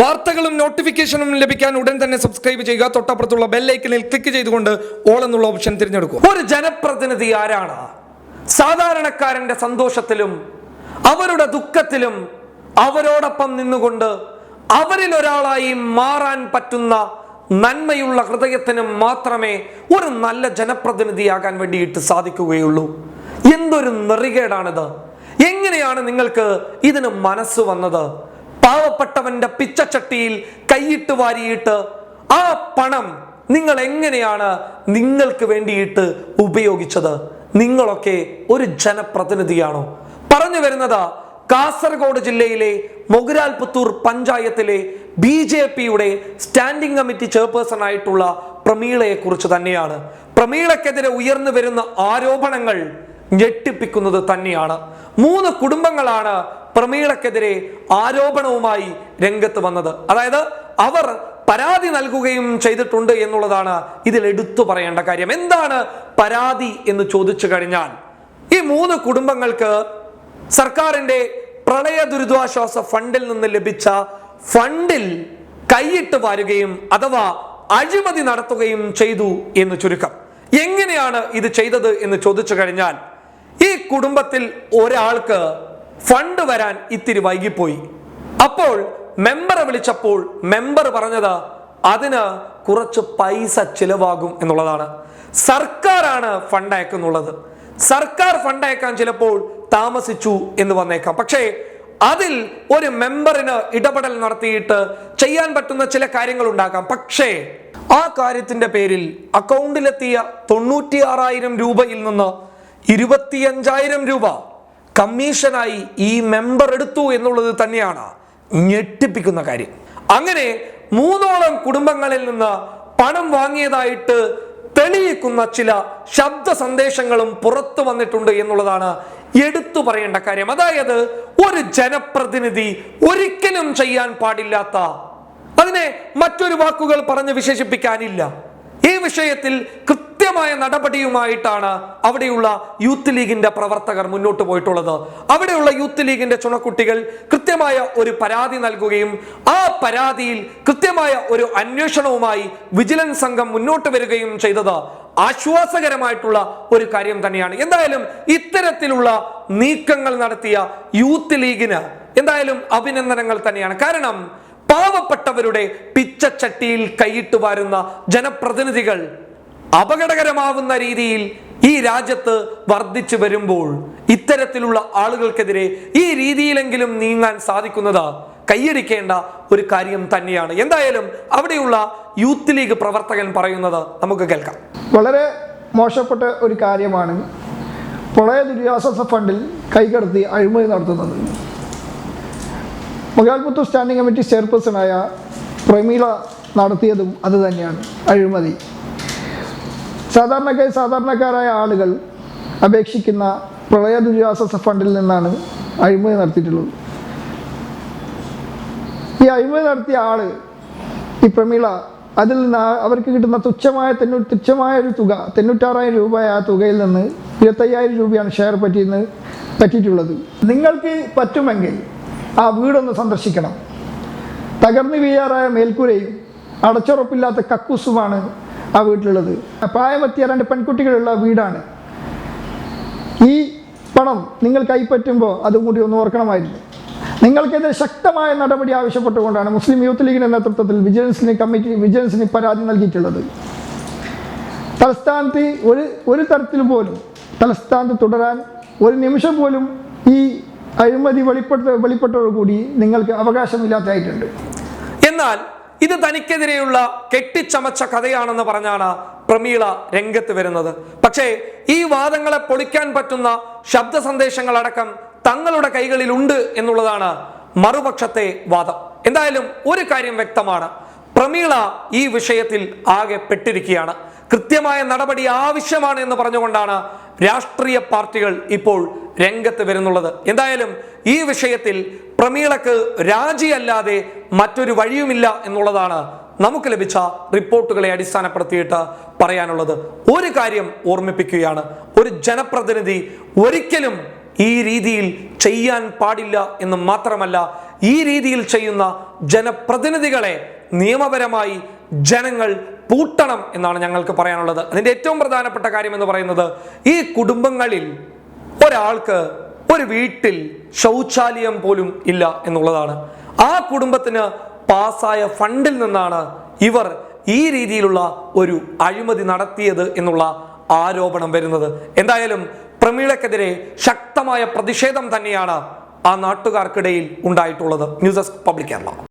വാർത്തകളും നോട്ടിഫിക്കേഷനും ലഭിക്കാൻ ഉടൻ തന്നെ സബ്സ്ക്രൈബ് ചെയ്യുക. തൊട്ടപ്പുറത്തുള്ള ബെല്ലൈക്കനിൽ ക്ലിക്ക് ചെയ്തുകൊണ്ട് ഓൾ എന്നുള്ള ഓപ്ഷൻ തിരഞ്ഞെടുക്കുക. ഒരു ജനപ്രതിനിധി ആരാണ്? സാധാരണക്കാരന്റെ സന്തോഷത്തിലും അവരുടെ ദുഃഖത്തിലും അവരോടൊപ്പം നിന്നുകൊണ്ട് അവരിൽ ഒരാളായി മാറാൻ പറ്റുന്ന നന്മയുള്ള ഹൃദയത്തിന് മാത്രമേ ഒരു നല്ല ജനപ്രതിനിധിയാകാൻ വേണ്ടിയിട്ട് സാധിക്കുകയുള്ളൂ. എന്തൊരു നെറികേടാണിത്. എങ്ങനെയാണ് നിങ്ങൾക്ക് ഇതിന് മനസ്സ് വന്നത്? പാവപ്പെട്ടവന്റെ പിച്ചച്ചട്ടിയിൽ കൈയിട്ട് വാരിയിട്ട് ആ പണം നിങ്ങൾ എങ്ങനെയാണ് നിങ്ങൾക്ക് വേണ്ടിയിട്ട് ഉപയോഗിച്ചത്? നിങ്ങളൊക്കെ ഒരു ജനപ്രതിനിധിയാണോ? പറഞ്ഞു വരുന്നത് കാസർഗോഡ് ജില്ലയിലെ മൊഗുരാൽ പുത്തൂർ പഞ്ചായത്തിലെ ബി ജെ പിയുടെ സ്റ്റാൻഡിംഗ് കമ്മിറ്റി ചെയർപേഴ്സൺ ആയിട്ടുള്ള പ്രമീളയെ കുറിച്ച് തന്നെയാണ്. പ്രമീളക്കെതിരെ ഉയർന്നു വരുന്ന ആരോപണങ്ങൾ ഞെട്ടിപ്പിക്കുന്നത് തന്നെയാണ്. മൂന്ന് കുടുംബങ്ങളാണ് പ്രമീളക്കെതിരെ ആരോപണവുമായി രംഗത്ത് വന്നത്. അതായത് അവർ പരാതി നൽകുകയും ചെയ്തിട്ടുണ്ട് എന്നുള്ളതാണ് ഇതിൽ എടുത്തു പറയേണ്ട കാര്യം. എന്താണ് പരാതി എന്ന് ചോദിച്ചു കഴിഞ്ഞാൽ ഈ മൂന്ന് കുടുംബങ്ങൾക്ക് സർക്കാരിന്റെ പ്രളയ ദുരിതാശ്വാസ ഫണ്ടിൽ നിന്ന് ലഭിച്ച ഫണ്ടിൽ കൈയിട്ട് വാരുകയും അഥവാ അഴിമതി നടത്തുകയും ചെയ്തു എന്ന് ചുരുക്കം. എങ്ങനെയാണ് ഇത് ചെയ്തത് എന്ന് ചോദിച്ചു കഴിഞ്ഞാൽ ഈ കുടുംബത്തിൽ ഒരാൾക്ക് ഫണ്ട് വരാൻ ഇത്തിരി വൈകിപ്പോയി. അപ്പോൾ മെമ്പറെ വിളിച്ചപ്പോൾ മെമ്പർ പറഞ്ഞത് അതിന് കുറച്ച് പൈസ ചിലവാകും എന്നുള്ളതാണ്. സർക്കാരാണ് ഫണ്ട് അയക്കുന്നുള്ളത്. സർക്കാർ ഫണ്ട് അയക്കാൻ ചിലപ്പോൾ താമസിച്ചു എന്ന് വന്നേക്കാം. പക്ഷേ അതിൽ ഒരു മെമ്പറിന് ഇടപെടൽ നടത്തിയിട്ട് ചെയ്യാൻ പറ്റുന്ന ചില കാര്യങ്ങൾ ഉണ്ടാക്കാം പക്ഷേ ആ കാര്യത്തിന്റെ പേരിൽ അക്കൗണ്ടിലെത്തിയ തൊണ്ണൂറ്റിയാറായിരം രൂപയിൽ നിന്ന് ഇരുപത്തിയഞ്ചായിരം രൂപ കമ്മീഷനായി ഈ മെമ്പർ എടുത്തു എന്നുള്ളത് തന്നെയാണ് ഞെട്ടിപ്പിക്കുന്ന കാര്യം. അങ്ങനെ മൂന്നോളം കുടുംബങ്ങളിൽ നിന്ന് പണം വാങ്ങിയതായിട്ട് തെളിയിക്കുന്ന ചില ശബ്ദ സന്ദേശങ്ങളും പുറത്തു വന്നിട്ടുണ്ട് എന്നുള്ളതാണ് എടുത്തു പറയേണ്ട കാര്യം. അതായത് ഒരു ജനപ്രതിനിധി ഒരിക്കലും ചെയ്യാൻ പാടില്ലാത്ത അതിനെ മറ്റൊരു വാക്കുകൾ പറഞ്ഞ് വിശേഷിപ്പിക്കാനില്ല. ഈ വിഷയത്തിൽ കൃത്യമായ നടപടിയുമായിട്ടാണ് അവിടെയുള്ള യൂത്ത് ലീഗിന്റെ പ്രവർത്തകർ മുന്നോട്ട് പോയിട്ടുള്ളത്. അവിടെയുള്ള യൂത്ത് ലീഗിന്റെ ചുണക്കുട്ടികൾ കൃത്യമായ ഒരു പരാതി നൽകുകയും ആ പരാതിയിൽ കൃത്യമായ ഒരു അന്വേഷണവുമായി വിജിലൻസ് സംഘം മുന്നോട്ട് വരികയും ചെയ്തത് ആശ്വാസകരമായിട്ടുള്ള ഒരു കാര്യം തന്നെയാണ്. എന്തായാലും ഇത്തരത്തിലുള്ള നീക്കങ്ങൾ നടത്തിയ യൂത്ത് ലീഗിന് എന്തായാലും അഭിനന്ദനങ്ങൾ തന്നെയാണ്. കാരണം പാവപ്പെട്ടവരുടെ പിച്ചച്ചട്ടിയിൽ കൈയിട്ട് വരുന്ന ജനപ്രതിനിധികൾ അപകടകരമാവുന്ന രീതിയിൽ ഈ രാജ്യത്ത് വർദ്ധിച്ചു വരുമ്പോൾ ഇത്തരത്തിലുള്ള ആളുകൾക്കെതിരെ ഈ രീതിയിലെങ്കിലും നീങ്ങാൻ സാധിക്കുന്നത് കൈയടിക്കേണ്ട ഒരു കാര്യം തന്നെയാണ്. എന്തായാലും അവിടെയുള്ള യൂത്ത് ലീഗ് പ്രവർത്തകൻ പറയുന്നത് നമുക്ക് കേൾക്കാം. വളരെ മോശപ്പെട്ട ഒരു കാര്യമാണ് പ്രളയ ദുരിതാശ്വാസ ഫണ്ടിൽ കൈകടത്തി അഴിമതി നടത്തുന്നത്. മുഗാൽപുത്തൂർ സ്റ്റാൻഡിംഗ് കമ്മിറ്റി ചെയർപേഴ്സണായ പ്രമീള നടത്തിയതും അതുതന്നെയാണ് അഴിമതി. സാധാരണക്കാർ സാധാരണക്കാരായ ആളുകൾ അപേക്ഷിക്കുന്ന പ്രളയ ദുരിതാശ്വാസ ഫണ്ടിൽ നിന്നാണ് അഴിമതി നടത്തിയിട്ടുള്ളത്. ഈ അഴിമതി നടത്തിയ ആൾ ഈ പ്രമീള അതിൽ നിന്ന് അവർക്ക് കിട്ടുന്ന തുച്ഛമായ തൊണ്ണൂ തുച്ഛമായ ഒരു തുക തൊണ്ണൂറ്റാറായിരം രൂപ ആ തുകയിൽ നിന്ന് ഇരുപത്തയ്യായിരം രൂപയാണ് ഷെയർ പറ്റിയെന്ന് പറ്റിയിട്ടുള്ളത്. നിങ്ങൾക്ക് പറ്റുമെങ്കിൽ ആ വീടൊന്ന് സന്ദർശിക്കണം. തകർന്നു വീഴാറായ മേൽക്കൂരയും അടച്ചുറപ്പില്ലാത്ത കക്കൂസുമാണ് ആ വീട്ടിലുള്ളത്. പ്രായമെത്തിയ രണ്ട് പെൺകുട്ടികളുള്ള വീടാണ്. ഈ പണം നിങ്ങൾ കൈപ്പറ്റുമ്പോൾ അതും കൂടി ഒന്ന് ഓർക്കണമായിരുന്നു. നിങ്ങൾക്കെതിരെ ശക്തമായ നടപടി ആവശ്യപ്പെട്ടുകൊണ്ടാണ് മുസ്ലിം യൂത്ത് ലീഗിന്റെ നേതൃത്വത്തിൽ വിജിലൻസിന് കമ്മിറ്റി വിജിലൻസിന് പരാതി നൽകിയിട്ടുള്ളത്. തലസ്ഥാനത്ത് ഒരു ഒരു തരത്തിൽ പോലും തലസ്ഥാനത്ത് തുടരാൻ ഒരു നിമിഷം പോലും അഴിമതി വെളിപ്പെട്ട വെളിപ്പെട്ടതോടുകൂടി നിങ്ങൾക്ക് അവകാശമില്ലാത്തതായിട്ടുണ്ട്. എന്നാൽ ഇത് തനിക്കെതിരെയുള്ള കെട്ടിച്ചമച്ച കഥയാണെന്ന് പറഞ്ഞാണ് പ്രമീള രംഗത്ത് വരുന്നത്. പക്ഷേ ഈ വാദങ്ങളെ പൊളിക്കാൻ പറ്റുന്ന ശബ്ദ സന്ദേശങ്ങളടക്കം തങ്ങളുടെ കൈകളിലുണ്ട് എന്നുള്ളതാണ് മറുപക്ഷത്തെ വാദം. എന്തായാലും ഒരു കാര്യം വ്യക്തമാണ്. പ്രമീള ഈ വിഷയത്തിൽ ആകെ പെട്ടിരിക്കുകയാണ്. കൃത്യമായ നടപടി ആവശ്യമാണ് എന്ന് പറഞ്ഞുകൊണ്ടാണ് രാഷ്ട്രീയ പാർട്ടികൾ ഇപ്പോൾ രംഗത്ത് വരുന്നുള്ളത്. എന്തായാലും ഈ വിഷയത്തിൽ പ്രമീളക്ക് രാജിയല്ലാതെ മറ്റൊരു വഴിയുമില്ല എന്നുള്ളതാണ് നമുക്ക് ലഭിച്ച റിപ്പോർട്ടുകളെ അടിസ്ഥാനപ്പെടുത്തിയിട്ട് പറയാനുള്ളത്. ഒരു കാര്യം ഓർമ്മിപ്പിക്കുകയാണ്. ഒരു ജനപ്രതിനിധി ഒരിക്കലും ഈ രീതിയിൽ ചെയ്യാൻ പാടില്ല എന്ന് മാത്രമല്ല ഈ രീതിയിൽ ചെയ്യുന്ന ജനപ്രതിനിധികളെ നിയമപരമായി ജനങ്ങൾ പൂട്ടണം എന്നാണ് ഞങ്ങൾക്ക് പറയാനുള്ളത്. അതിന്റെ ഏറ്റവും പ്രധാനപ്പെട്ട കാര്യം എന്ന് പറയുന്നത് ഈ കുടുംബങ്ങളിൽ ഒരാൾക്ക് ഒരു വീട്ടിൽ ശൗചാലയം പോലും ഇല്ല എന്നുള്ളതാണ്. ആ കുടുംബത്തിന് പാസ്സായ ഫണ്ടിൽ നിന്നാണ് ഇവർ ഈ രീതിയിലുള്ള ഒരു അഴിമതി നടത്തിയത് എന്നുള്ള ആരോപണം വരുന്നത്. എന്തായാലും പ്രമീളക്കെതിരെ ശക്തമായ പ്രതിഷേധം തന്നെയാണ് ആ നാട്ടുകാർക്കിടയിൽ ഉണ്ടായിട്ടുള്ളത്. News desk public Kerala.